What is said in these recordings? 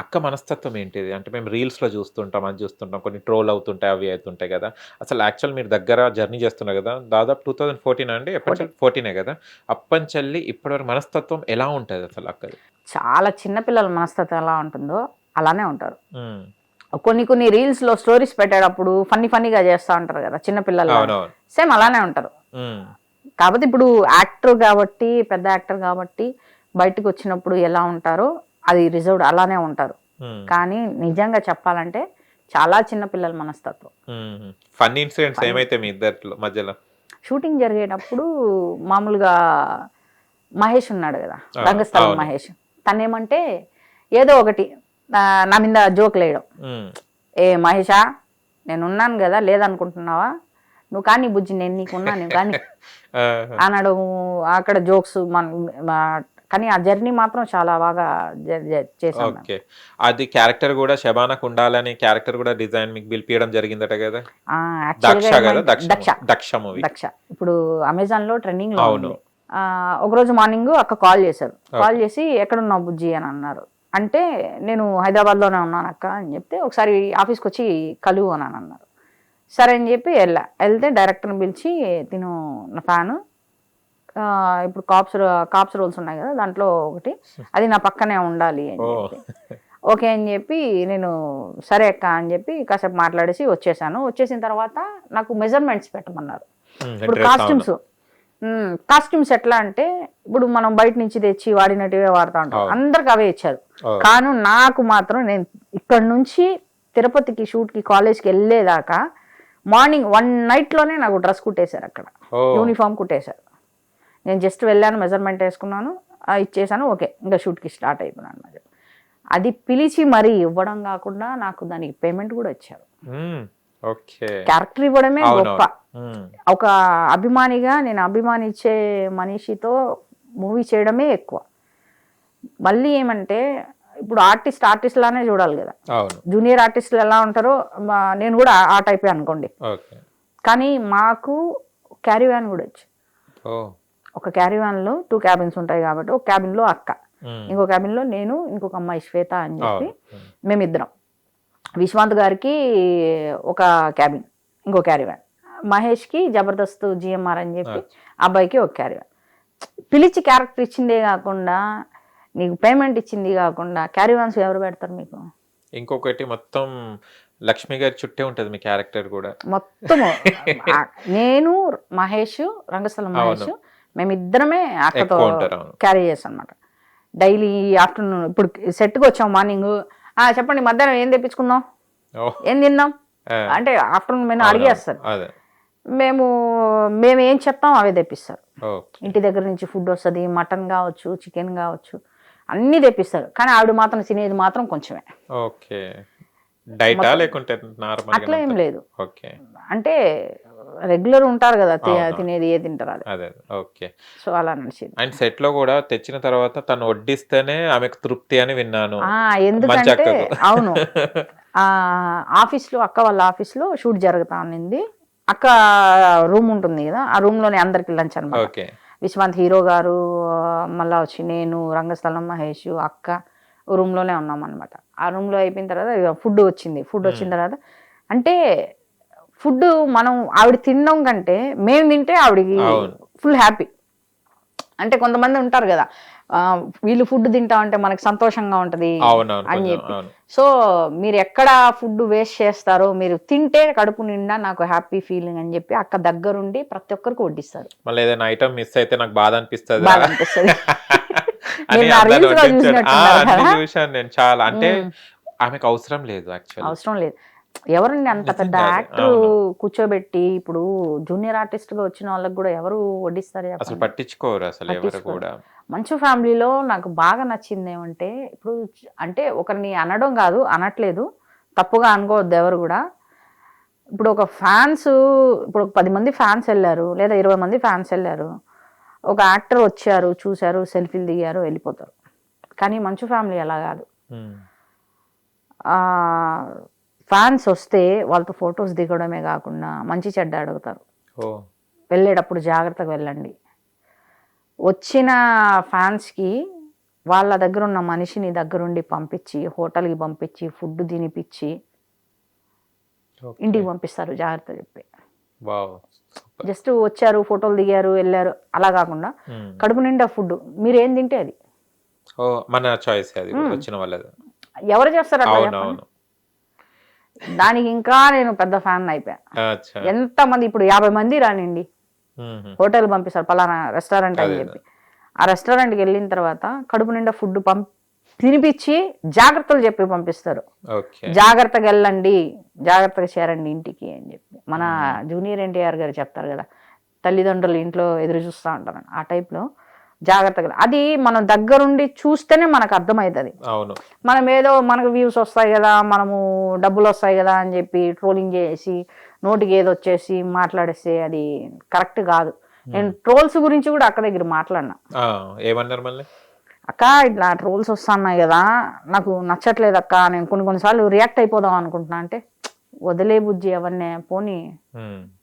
అక్క మనస్తత్వం ఏంటిది? అంటే మేము రీల్స్లో చూస్తుంటాం అది చూస్తుంటాం కొన్ని ట్రోల్ అవుతుంటాయి అవి అవుతుంటాయి కదా. అసలు యాక్చువల్ మీరు దగ్గర జర్నీ చేస్తున్నారు కదా దాదాపు టూ థౌజండ్ ఫోర్టీన్ అండి ఎప్పటి ఫోర్టీనే. కదా. అప్పంచెల్లి ఇప్పటివరకు మనస్తత్వం ఎలా ఉంటుంది అసలు అక్కది? చాలా చిన్నపిల్లల మనస్తత్వం ఎలా ఉంటుందో అలానే ఉంటారు. కొన్ని కొన్ని reels లో స్టోరీస్ పెట్టేటప్పుడు ఫన్నీ ఫన్నీగా చేస్తూ ఉంటారు కదా చిన్నపిల్లలు సేమ్ అలానే ఉంటారు. కాకపోతే ఇప్పుడు యాక్టర్ కాబట్టి పెద్ద యాక్టర్ కాబట్టి బయటకు వచ్చినప్పుడు ఎలా ఉంటారో అది రిజర్వ్డ్ అలానే ఉంటారు. కానీ నిజంగా చెప్పాలంటే చాలా చిన్న పిల్లల మనస్తత్వం. ఫన్నీ ఇన్సిడెంట్స్ ఏమైతే మీ ఇద్దరిలో మధ్యలో? షూటింగ్ జరిగేటప్పుడు మామూలుగా మహేష్ ఉన్నాడు కదా రంగస్థలం. మహేష్. తనేమంటే ఏదో ఒకటి నా మీద జోక్ లేయడం ఉమ్, ఏ మహేషా నేను ఉన్నాను కదా లేదనుకుంటున్నావా? నువ్వు కానీ బుజ్జి నేను నీకున్నాను కానీ అనడం అక్కడ జోక్స్ మన కానీ ఆ జర్నీ మాత్రం చాలా బాగా మేము. ఓకే. అది క్యారెక్టర్ కూడా శబానాకు ఉండాలని క్యారెక్టర్ కూడా డిజైన్ మీకు పిలిపియడం జరిగిందట కదా? దక్ష కదా? దక్ష దక్ష. దక్ష మూవీ. దక్ష. ఇప్పుడు అమెజాన్లో ట్రెండింగ్లో అవును. ఒకరోజు మార్నింగ్ అక్క కాల్ చేశారు. కాల్ చేసి ఎక్కడున్నావు బుజ్జి? అని అన్నారు. అంటే నేను హైదరాబాద్లోనే ఉన్నాను అక్క అని చెప్తే ఒకసారి ఆఫీస్కి వచ్చి కలువు అని అన్నారు. సరే అని చెప్పి వెళ్ళా. వెళ్తే డైరెక్టర్ని పిలిచి తిను నా ఫ్యాను. ఇప్పుడు కాప్స్ కాప్స్ రోల్స్ ఉన్నాయి కదా దాంట్లో ఒకటి. అది నా పక్కనే ఉండాలి అని చెప్పి. ఓకే అని చెప్పి నేను సరే అక్క అని చెప్పి కాసేపు మాట్లాడేసి వచ్చేసాను. వచ్చేసిన తర్వాత నాకు మెజర్మెంట్స్ పెట్టమన్నారు. ఇప్పుడు కాస్ట్యూమ్స్ కాస్ట్యూమ్స్ ఎట్లా అంటే ఇప్పుడు మనం బయట నుంచి తెచ్చి వాడినట్టువే వాడుతూ ఉంటాం. అందరికి అవే ఇచ్చారు. కానీ నాకు మాత్రం నేను ఇక్కడ నుంచి తిరుపతికి షూట్కి కాలేజ్కి వెళ్ళేదాకా మార్నింగ్ వన్ నైట్లోనే నాకు డ్రెస్ కుట్టేశారు అక్కడ. యూనిఫామ్ కుట్టేశారు. నేను జస్ట్ వెళ్ళాను మెజర్మెంట్ వేసుకున్నాను ఇచ్చేసాను ఓకే ఇంకా షూట్కి స్టార్ట్ అయిపోయినాను మరి అది పిలిచి మరీ ఇవ్వడం కాకుండా నాకు దానికి పేమెంట్ కూడా ఓకే. క్యారెక్టర్ ఇవ్వడమే గొప్ప. ఒక అభిమానిగా నేను అభిమానించే మనిషితో మూవీ చేయడమే ఎక్కువ. మళ్ళీ ఏమంటే ఇప్పుడు ఆర్టిస్ట్ ఆర్టిస్ట్ లానే చూడాలి కదా. జూనియర్ ఆర్టిస్టులు ఎలా ఉంటారో నేను కూడా ఆ టైపే అనుకోండి. కానీ మాకు క్యారీ వ్యాన్ కూడా వచ్చి. ఒక క్యారీ వ్యాన్లో టూ క్యాబిన్స్ ఉంటాయి కాబట్టి ఒక క్యాబిన్లో అక్క. ఇంకో క్యాబిన్లో నేను ఇంకొక అమ్మాయి శ్వేత అని చెప్పి మేమిద్దరం. విశ్వాంత్ గారికి ఒక క్యాబిన్ ఇంకో క్యారీ వ్యాన్ మహేష్కి జబర్దస్త్ జిఎంఆర్ అని చెప్పి అబ్బాయికి ఒక క్యారీ వ్యాన్ పిలిచి క్యారెక్టర్ ఇచ్చిందే కాకుండా నీకు పేమెంట్ ఇచ్చింది కాకుండా క్యారీ వ్యాన్స్ ఎవరు పెడతారు మీకు? ఇంకొకటి మొత్తం లక్ష్మి గారి చుట్టే ఉంటది మీ క్యారెక్టర్ కూడా. మొత్తము. ఆ, నేను మహేష్ రంగస్థలం మహేష్ మేమిద్దరమే అక్కతో క్యారీ చేస్తాం అనమాట డైలీ ఆఫ్టర్నూన్ ఇప్పుడు సెట్కి వచ్చాం మార్నింగ్ చెప్పండి మధ్యాహ్నం ఏం తెప్పించుకుందాం? ఏం తిందాం ఆ, అంటే ఆఫ్టర్నూన్ మేము. అడిగేస్తారు. మేము మేము ఏం చెప్తాం అవే తెప్పిస్తారు. ఇంటి దగ్గర నుంచి ఫుడ్ వస్తుంది మటన్ కావచ్చు చికెన్ కావచ్చు అన్నీ తెప్పిస్తారు. కానీ ఆవిడ మాత్రం తినేది మాత్రం కొంచెమే. ఓకే. డైటా లేకుంటే నార్మల్ అట్లా ఏం లేదు. అంటే రెగ్యులర్ ఉంటారు కదా. తినేది ఏ తింటారు అది. ఓకే. సో అలా నడిచింది. అండ్ సెట్లో కూడా తెచ్చిన తర్వాత తను వడ్డిస్తేనే ఆమెకు తృప్తి అని విన్నాను. ఎందుకంటే. అవును. ఆ ఆఫీస్లో అక్క వాళ్ళ ఆఫీస్లో షూట్ జరుగుతా ఉన్నింది అక్క రూమ్ ఉంటుంది కదా ఆ రూమ్లోనే అందరికి లంచ్ అనమాట ఓకే. విశ్వాంత్ హీరో గారు మళ్ళా వచ్చి నేను రంగస్థలం మహేష్ అక్క రూమ్లోనే ఉన్నాం అనమాట ఆ రూమ్లో అయిపోయిన తర్వాత ఫుడ్ వచ్చింది. ఫుడ్ వచ్చిన తర్వాత అంటే ఫుడ్ మనం ఆవిడ తినడం కంటే మేము తింటే ఆవిడకి. Full happy. అంటే కొంతమంది ఉంటారు కదా వీళ్ళు ఫుడ్ తింటా ఉంటే మనకి సంతోషంగా ఉంటది అని చెప్పి. సో మీరు ఎక్కడ ఫుడ్ వేస్ట్ చేస్తారో మీరు తింటే కడుపు నిండా నాకు హ్యాపీ ఫీలింగ్ అని చెప్పి అక్క దగ్గరుండి ప్రతి ఒక్కరికి వడ్డిస్తారు. మళ్ళీ ఏదైనా ఐటమ్ మిస్ అయితే నాకు బాధ అనిపిస్తుంది. అనిపిస్తుంది? చూశాను నేను చాలా. అంటే. ఆమెకు అవసరం లేదు యాక్చువల్ అవసరం లేదు. ఎవరండి అంత పెద్ద యాక్టర్. కూర్చోబెట్టి ఇప్పుడు జూనియర్ ఆర్టిస్ట్గా వచ్చిన వాళ్ళకి కూడా ఎవరు వడ్డిస్తారు అసలు? పట్టించుకోరు అసలు ఎవరు. కూడా మంచు ఫ్యామిలీలో నాకు బాగా నచ్చింది ఏమంటే ఇప్పుడు అంటే ఒకరిని అనడం కాదు అనట్లేదు తప్పుగా అనుకోవద్దు ఎవరు కూడా ఇప్పుడు ఒక ఫ్యాన్స్ ఇప్పుడు ఒక పది మంది ఫ్యాన్స్ వెళ్ళారు లేదా ఇరవై మంది ఫ్యాన్స్ వెళ్ళారు ఒక యాక్టర్ వచ్చారు చూశారు సెల్ఫీలు దిగారు వెళ్ళిపోతారు కానీ మంచు ఫ్యామిలీ అలా కాదు. ఫ్యాన్స్ వస్తే వాళ్ళతో ఫొటోస్ దిగడమే కాకుండా మంచి చెడ్డ అడుగుతారు. వెళ్ళేటప్పుడు జాగ్రత్తగా వెళ్ళండి. వచ్చిన ఫ్యాన్స్కి వాళ్ళ దగ్గర ఉన్న మనిషిని దగ్గరుండి పంపించి హోటల్కి పంపించి ఫుడ్ తినిపించి. ఇంటికి పంపిస్తారు జాగ్రత్త చెప్పి. జస్ట్ వచ్చారు ఫోటోలు దిగారు వెళ్ళారు అలా కాకుండా. కడుపు నిండా ఫుడ్ మీరు ఏం తింటే అది? మన చాయిస్ అది వచ్చిన వాళ్ళది. ఎవరు చేస్తారు అట్లా దానికి ఇంకా నేను పెద్ద ఫ్యాన్ అయిపోయా. ఎంత మంది ఇప్పుడు యాభై మంది రానిండి. హోటల్ పంపిస్తారు పలానా రెస్టారెంట్ అని చెప్పి. ఆ రెస్టారెంట్కి వెళ్ళిన తర్వాత కడుపు నిండా ఫుడ్ పంప్ తినిపించి జాగ్రత్తలు చెప్పి పంపిస్తారు. జాగ్రత్తగా వెళ్ళండి జాగ్రత్తగా చేరండి ఇంటికి అని చెప్పి. మన జూనియర్ ఎన్టీఆర్ గారు చెప్తారు కదా తల్లిదండ్రులు ఇంట్లో ఎదురు చూస్తూ ఉంటారు ఆ టైప్లో జాగ్రత్తగా. అది మనం దగ్గరుండి చూస్తేనే మనకు అర్థమవుతుంది మనం ఏదో మనకు వ్యూస్ వస్తాయి కదా మనము డబ్బులు వస్తాయి కదా అని చెప్పి ట్రోలింగ్ చేసి నోటికి ఏదో వచ్చేసి మాట్లాడేస్తే అది కరెక్ట్ కాదు. నేను ట్రోల్స్ గురించి కూడా అక్క దగ్గర మాట్లాడినా. ఏమన్నారు మళ్ళీ? అక్క ఇట్లా ట్రోల్స్ వస్తున్నాయి కదా నాకు నచ్చట్లేదు అక్క నేను కొన్ని కొన్నిసార్లు రియాక్ట్ అయిపోదాం అనుకుంటున్నా అంటే "ప్చ్, వదిలే బుజ్జి అవన్నీ పోనీ.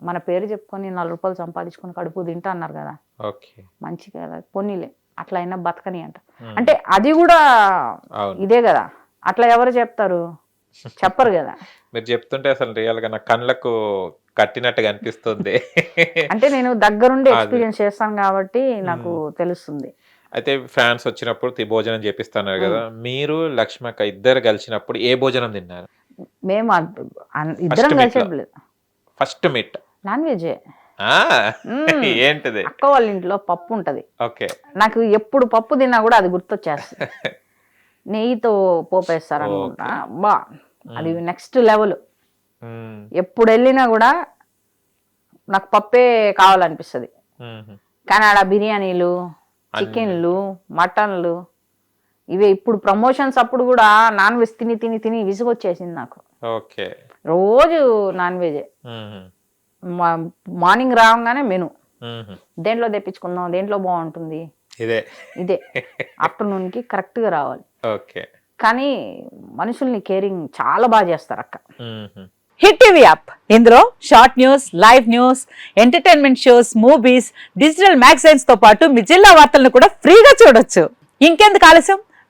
మన పేరు చెప్పుకొని నాలుగు రూపాయలు సంపాదించుకొని కడుపు తింటా అన్నారు కదా. ఓకే. మంచి కదా పోనీలే అట్లా అయినా బతకని అంట. అంటే అది కూడా ఇదే కదా అట్లా ఎవరు చెప్తారు? చెప్పరు కదా. మీరు చెప్తుంటే అసలు రియల్గా నా కళ్ళకు కట్టినట్టుగా అనిపిస్తుంది అంటే నేను దగ్గరుండి. ఎక్స్పీరియన్స్ చేస్తాను కాబట్టి నాకు తెలుస్తుంది. అయితే ఫ్యాన్స్ వచ్చినప్పుడు భోజనం చేపిస్తున్నారు కదా. మీరు లక్ష్మక్క ఇద్దరు కలిసినప్పుడు ఏ భోజనం తిన్నారు? మేము ఇద్దరం. ఫస్ట్ మీట్ నాన్ వెజ్ ఏంటిది? అక్క వాళ్ళ ఇంట్లో పప్పు ఉంటది. ఓకే. నాకు ఎప్పుడు పప్పు తిన్నా కూడా అది గుర్తొచ్చేస్తుంది. నెయ్యితో పోపేస్తారు అనుకుంటా బా అది నెక్స్ట్ లెవెల్. ఎప్పుడు వెళ్ళినా కూడా నాకు పప్పే కావాలనిపిస్తుంది. కానీ ఆడ బిర్యానీలు చికెన్లు మటన్లు ఇవే ఇప్పుడు ప్రమోషన్స్ అప్పుడు కూడా నాన్ వెజ్ తిని తిని తిని విసుగొచ్చేసింది నాకు. ఓకే. రోజు నాన్ వెజే. మార్నింగ్ రాగానే మెను. దేంట్లో తెప్పించుకుందాం దేంట్లో బాగుంటుంది? ఇదే. ఇదే. ఆఫ్టర్నూన్కి కరెక్ట్గా రావాలి. ఓకే. కానీ మనుషుల్ని కేరింగ్ చాలా బాగా చేస్తారు అక్క. Hit TV app. ఇందులో short news live news entertainment shows movies digital మ్యాగజైన్స్తో పాటు మీ జిల్లా వార్తలను కూడా ఫ్రీగా చూడొచ్చు. ఇంకెందుకు ఆలస్యం?